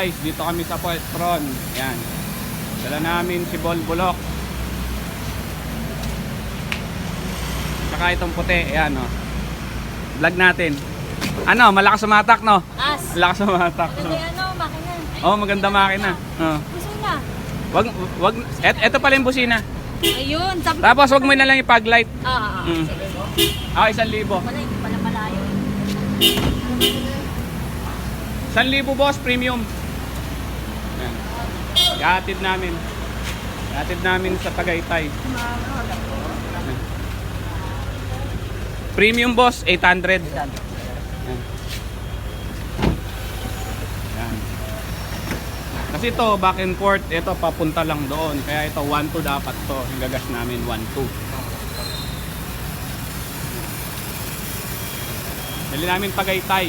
Guys, dito kami sa Poetron. Yan. Dala namin si Bol Bulok. Saka itong puti. Ayan, oh. Vlog natin. Ano, malakas sumatak, no? As. Malakas sumatak. Kasi ano, makina. Oh, maganda makina. Oh. Gusto na. Wag, wag, et, eto pala yung busina. Ayun. Sabi Tapos wag mo na lang ipag-light. Ah, ah, ah. Mm. Ah, isang libo. Wala, hindi pala malayo. Isang libo, boss, premium. Ihatid namin. Ihatid namin sa Tagaytay. Premium, boss, 800. Yan. Yan. Kasi ito, back and forth, ito papunta lang doon. Kaya ito, 1-2 dapat to. Yung gagas namin, 1-2. Dali namin Tagaytay.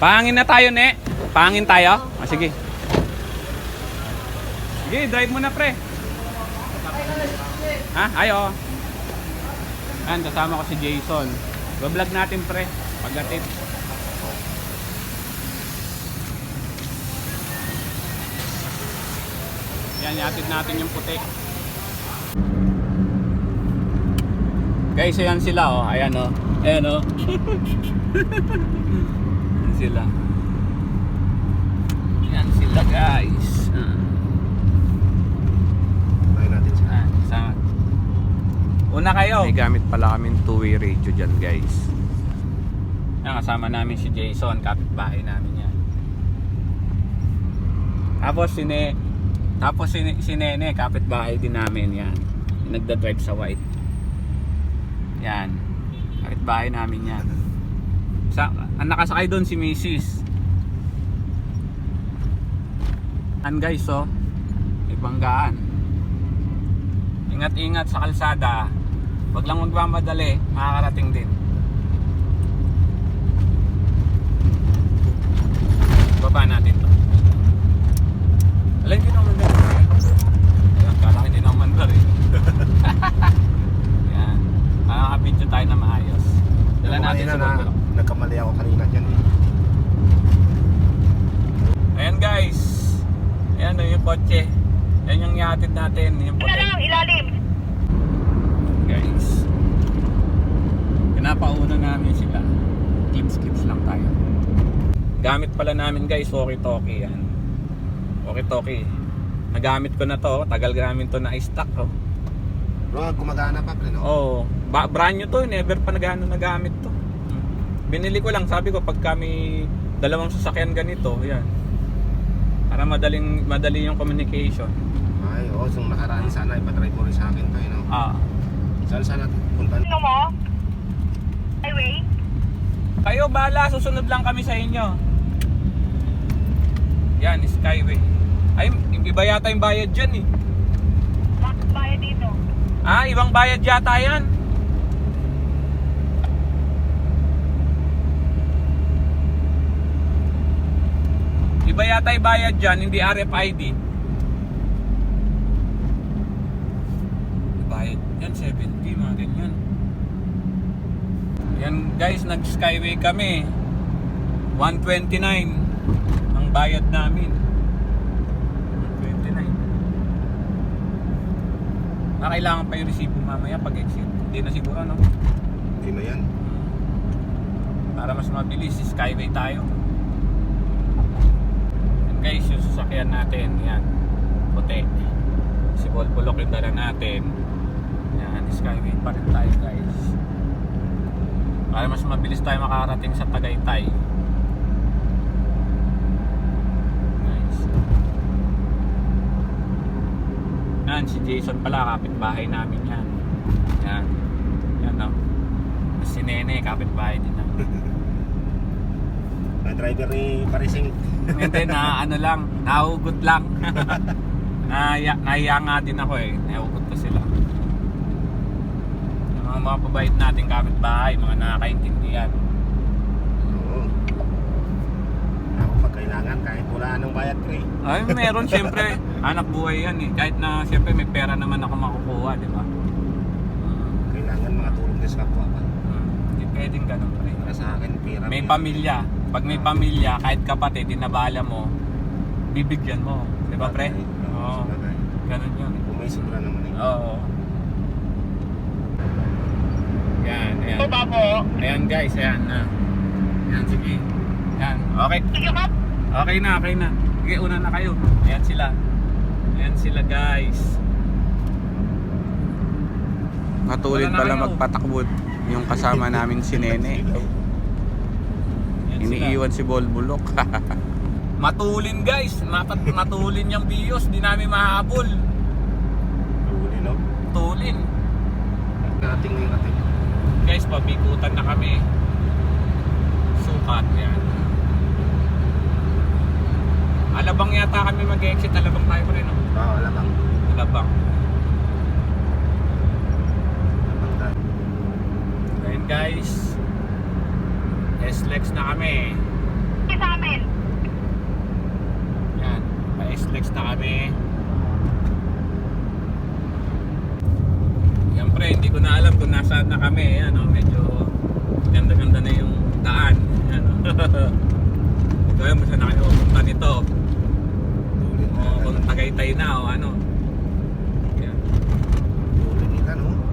Pangin na tayo, ne. Pangin tayo? Ah, sige. Sige, drive mo na, pre. Ha? Ayo. Yan, kasama ko si Jason. Bablog natin, pre. Pagdating. Yan, iatid natin yung puti. Guys, ayan sila, oh. Ayan, oh. Ayan, oh. Ayan sila. Ayan sila, guys. Ah. Tayo natin siya. Ah, sa- Una kayo. May gamit pala kaming two-way radio dyan guys. Yan, kasama namin si Jason, kapitbahay namin yan. Tapos si Ne, tapos si, si Nene, kapitbahay din namin yan. Nagda-drive sa white. Yan. Kapitbahay namin yan. Sa, ang nakasakay doon si Mrs. An guys, oh. Ibanggaan. Ingat-ingat sa kalsada. Huwag lang magmamadali, makakarating din. Baba natin to. Alam, hindi naman ganun. Ayan, kala ko hindi naman rin. Yan. Makakabidyo tayo na maayos. Dala natin sa na, nagkamali ako kanina dyan eh. Ayan guys. Ayan o yung kotse. Ayan yung ihatid natin. Yung ilalim. Guys. Pinapauna namin sila. Clips-clips lang tayo. Gamit pala namin guys, walkie-talkie yan. Walkie-talkie. Nagamit ko na to, tagal namin to na i-stock oh. Bro, gumagana pa pre, no? Oh, ba brand new to, never pa nagano nagamit to. Binili ko lang, sabi ko pag kami dalawang sasakyan ganito, yan. Para madaling madali yung communication. Ay, oo, so nakaraan sana, ipadrive mo rin sa akin to, eh, no? Ah. Saan sana punta? Ano mo? Highway? Kayo bala, susunod lang kami sa inyo. Yan, Skyway. Ay, iba yata yung bayad dyan eh. Bakit bayad dito? Ah, ibang bayad yata yan. Iba yata yung bayad dyan, hindi RFID. Bayad yan, 70, mga ganyan. Yan guys, nag-skyway kami. 129 ang bayad namin. 129. Ah, kailangan pa yung resibo mamaya pag exit. Hindi na siguro, no? Hindi na yan. Para mas mabilis, skyway tayo. And guys, yung sasakyan natin, yan. Puti. Si Volpolok yung dala natin. Yan, skyway pa rin tayo guys. Para mas mabilis tayo makarating sa Tagaytay. Nice. Yan, si Jason pala, kapitbahay namin yan. Yan. Yan, no? Si Nene, kapitbahay din namin. Ang driver ni Parising. Hindi na ano lang, nahugot lang. Naya, nahiya nga din ako eh. Nahugot ko sila. Yung mga pabait natin kapitbahay, mga nakakaintindihan. Oo. Ako pag kailangan, kahit wala anong bayad pre. Ay, meron siyempre. Anak buhay yan eh. Kahit na siyempre may pera naman ako makukuha, di ba? Kailangan mga tulong din sa kapwa pa. Hindi pwedeng ganun pa rin. Para sa akin, pera. May pre. pamilya. pag may pamilya, kahit kapatid, dinabala mo, bibigyan mo. Di ba, pre? Oo. Ganun yun. Kung may sobra naman eh. Oo. Yan, ayan. Baba po. Ayan guys, ayan na. Ayan, sige. Ayan, okay. Sige po. Okay na, okay na. Sige, una na kayo. Ayan sila. Ayan sila guys. Matulid pala kayo. magpatakbo yung kasama namin si Nene. Iniiwan si Bolbulok. Matulin guys. Mat- matulin yung bios. Di namin mahabol. Huli, no? Tulin. Nating ating. Guys, pabikutan na kami. Sukat yan. Alabang yata kami mag-exit. Alabang tayo pa rin. No? Oo, alabang. Alabang. Alabang tayo. Ayan guys. S-Lex na kami. Sa amin. Yan. Pa-S-Lex na kami. Yan pre, hindi ko na alam kung nasaan na kami. Yan, oh, medyo ganda-ganda na yung daan. Yan, oh. Ito yun, saan na kayo pupunta nito. O, kung Tagaytay na o ano. Yan.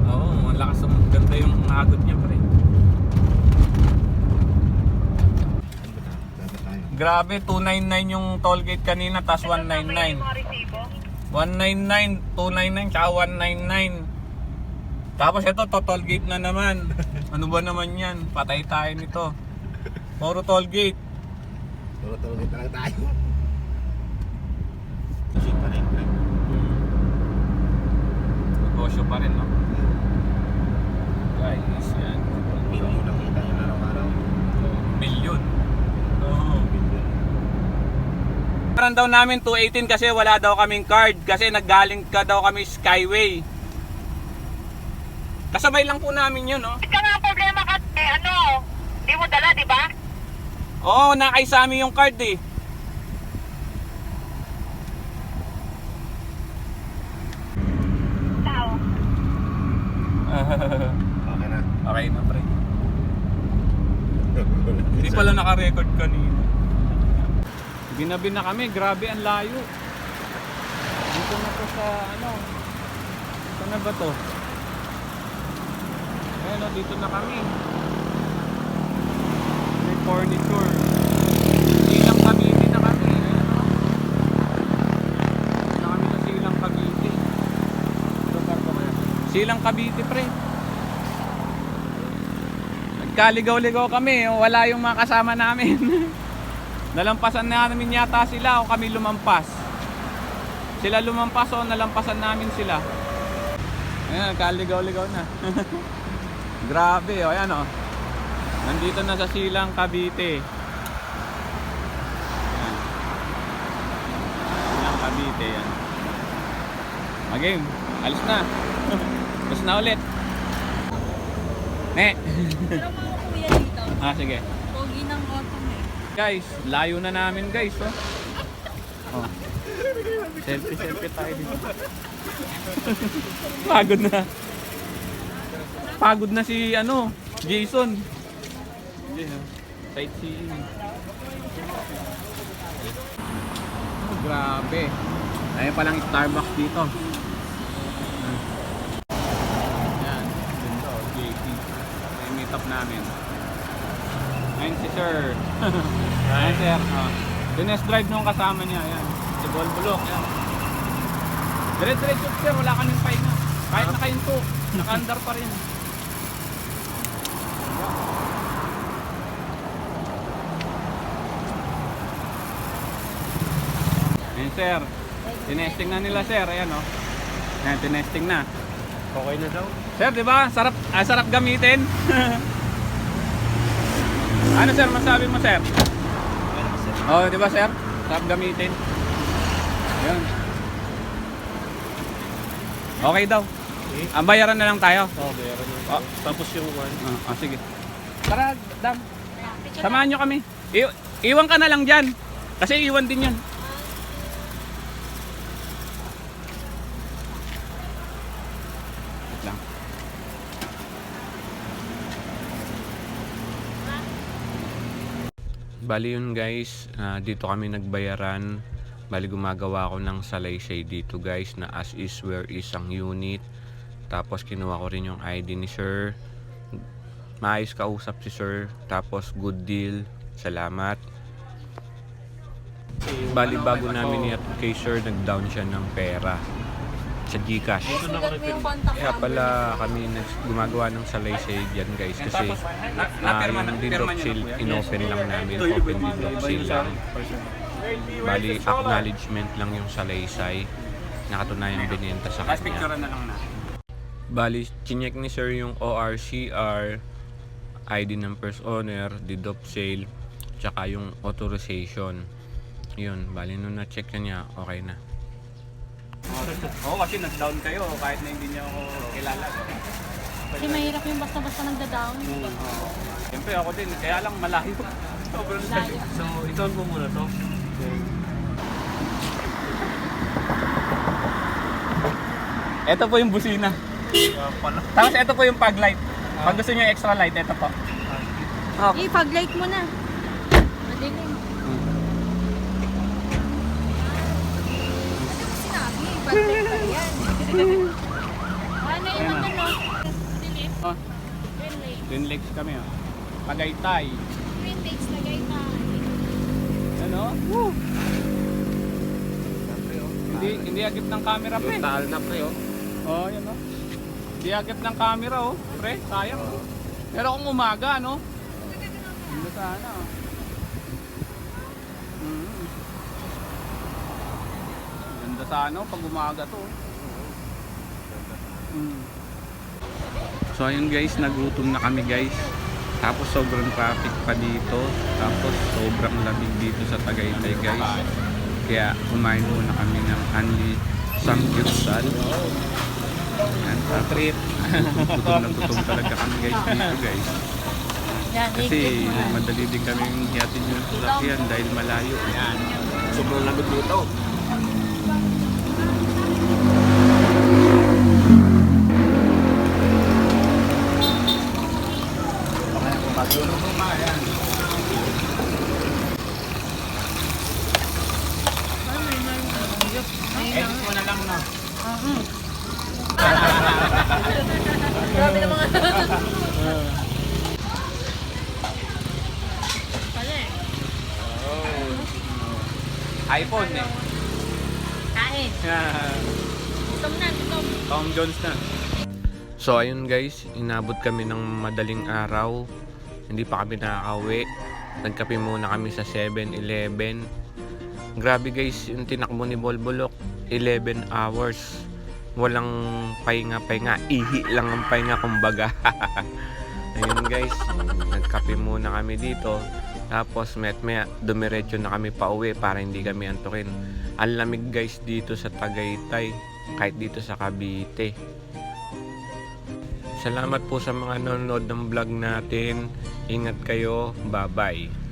Oo, ang lakas ang ganda yung agod niya pre. Grabe, 299 yung toll gate kanina, tas 199. Mga resibo. 199, 299, tsaka 199. Tapos ito, to toll gate na naman. Ano ba naman yan? Patay tayo nito. Puro toll gate. Turo-turo na lang tayo. Kasi pa rin, pre. Negosyo pa rin, no? Guys, yan. Milyon lang kita yun araw-araw. Million. Oo. Milyon. Parang daw namin 218 kasi wala daw kaming card kasi naggaling ka daw kami Skyway. Kasabay lang po namin yun, no? Ika nga ang problema ka, eh, ano, di mo dala, di ba? Oo, nakay sa amin yung card eh. Tao. Okay na. okay na, pre. Hindi pala naka-record kanina. Ginabi na kami, grabe ang layo. Dito na to sa ano. Saan na ba to? Ayun o, dito na kami. May furniture. Silang Cavite na kami. Ayun o. Dito na kami sa Silang Cavite. Silang Cavite pre. Nagkaligaw-ligaw kami, oh, wala yung mga kasama namin. nalampasan na namin yata sila o kami lumampas. Sila lumampas o nalampasan namin sila. Ayan, nagkaligaw-ligaw na. Grabe, o ayan o. Nandito na sa Silang Cavite. Ayan. Silang Cavite, yan. Maging, alis na. alis na ulit. Ne. Pero mga kuya dito, Ah, sige. pogi ng auto eh. Guys, layo na namin guys, oh. oh. Selfie, selfie tayo dito. Pagod na. Pagod na si ano, Jason. Oh. Sightseeing. Oh, grabe. Ayun palang Starbucks dito. Yan, ganda oh, JP. May meet up namin. Ayun si sir. Ayun sir. Oh. Dinest drive nung kasama niya. Ayan. Si Volbulok. Yan. Dire-diretso sir. Wala kaming pahinga. Kahit nakahinto. Naka-under pa rin. Ayun sir. Tinesting na nila sir. Ayan o. Oh. Ayan, tinesting na. Okay na daw. Sir, di ba? Sarap, ah, sarap gamitin. ano sir, masabi mo sir? Oh, di ba sir? Sarap gamitin. Ayun. Okay daw. Okay. Ang bayaran na lang tayo. Oh, meron yun. Oh. Tapos yung one. Ah, ah, sige. Tara, Dam. Samahan nyo kami. I- iwan ka na lang dyan. Kasi iwan din yan. Bali yun guys, ah, dito kami nagbayaran. Bali gumagawa ako ng salaysay dito guys na as is where is ang unit. Tapos kinuha ko rin yung ID ni sir. Maayos kausap si sir. Tapos good deal. Salamat. Bali bago namin i kay sir, nag-down siya ng pera sa Gcash. Kaya pala kami gumagawa ng salaysay dyan guys kasi na, napirma yung na, niyo sale, na inopen lang namin, open deed of sale lang. Bali, acknowledgement lang yung salaysay. Nakatunayan binenta sa kanya. na na. Bali, chinek ni sir yung ORCR, ID ng first owner, deed of sale, tsaka yung authorization. Yun, bali nung na-check na niya, okay na. Oo, kasi nag-down kayo kahit na hindi niyo ako kilala. Kasi mahirap yung basta-basta nagda-down. Siyempre ako din, kaya lang malayo. Sobrang layo. Layo. So, ito po muna to. Ito po yung busina. Tapos ito po yung pag light. Pag gusto niyo extra light, ito po. Eh, pag-light mo na. Madilim. Pa yan. Ano yung ano, no? Dilim. Oh, Green lake. Green Lakes kami oh. Tagaytay. Green lakes, lagay na. Ano? Hindi hindi agip ng camera pre. Tal na pre oh. Oh, yan oh. Hindi agip ng camera oh. Pre, sayang oh. Pero kung umaga no. Hindi sana oh. Ganda sana oh, pag umaga to. Mm. So ayun guys, nagutom na kami guys. Tapos sobrang traffic pa dito. Tapos sobrang lamig dito sa Tagaytay guys. Kaya kumain muna kami ng Anli Samgyupsal. Yan, trip. gutom na gutom talaga kami guys dito guys. Yan, Kasi ikit mo. madali din kami hiyatin yung sasakyan dahil malayo. Yan. Sobrang lamig dito. Edit mo na lang no. Grabe na mga... IPhone eh. Kain. Gutom na, gutom. Tom Jones na. So ayun guys, inabot kami ng madaling araw. Hindi pa kami nakakauwi. Nagkape muna kami sa 7-Eleven. Grabe guys, yung tinakbo ni Bolbolok, 11 hours. Walang pahinga-pahinga, ihi lang ang pahinga kumbaga. ayun guys, nagkape muna kami dito. Tapos met maya dumiretso na kami pa uwi para hindi kami antukin. Ang lamig guys dito sa Tagaytay, kahit dito sa Cavite. Salamat po sa mga nanonood ng vlog natin. Ingat kayo. Bye-bye.